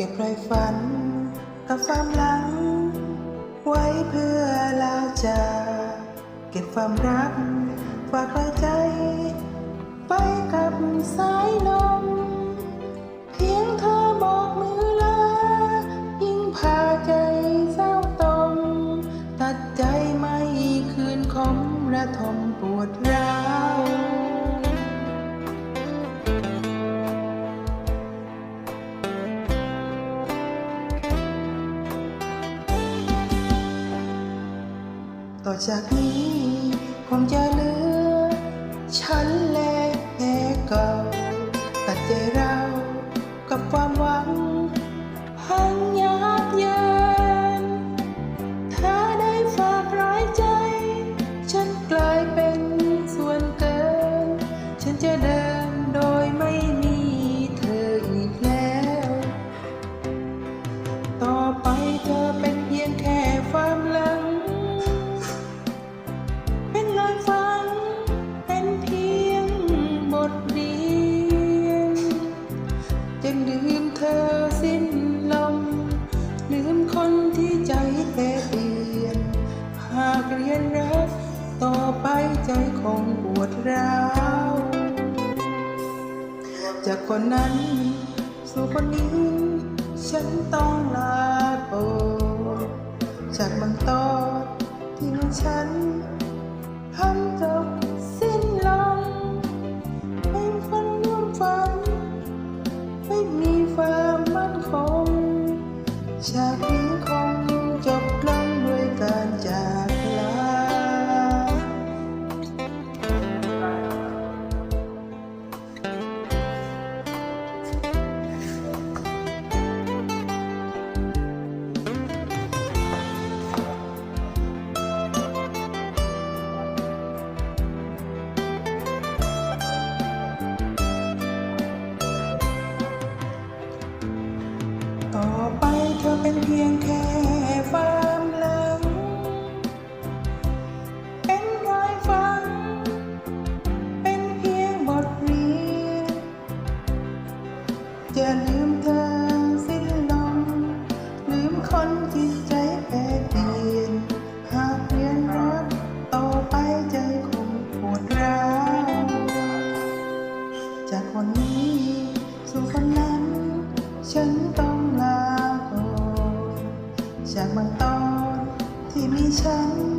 เก็บฝันกับความหลัง ไว้เพื่อลาจากเก็บความรักฝากไว้ใจ ไปกับสายลมเพียงเธอบอกมือลา ยิ่งพาใจเศร้าตม ตัดใจไม่คืนคมระทมปวดร้าว ต่อจากนี้คงจะเหลือฉันและแค่เก่า ตัดใจเรากับความหวัง ใจคงปวดร้าว จากคนนั้น สู่คนนี้ ฉันต้องลาโบจากบางตอนที่มันฉัน ต่อไปเธอเป็นเพียงแค่ความหลัง เป็นรอยฟันเป็นเพียงบทเรียนจะลืมเธอสิ้นลมลืมคนจิตใจ ที่มีฉัน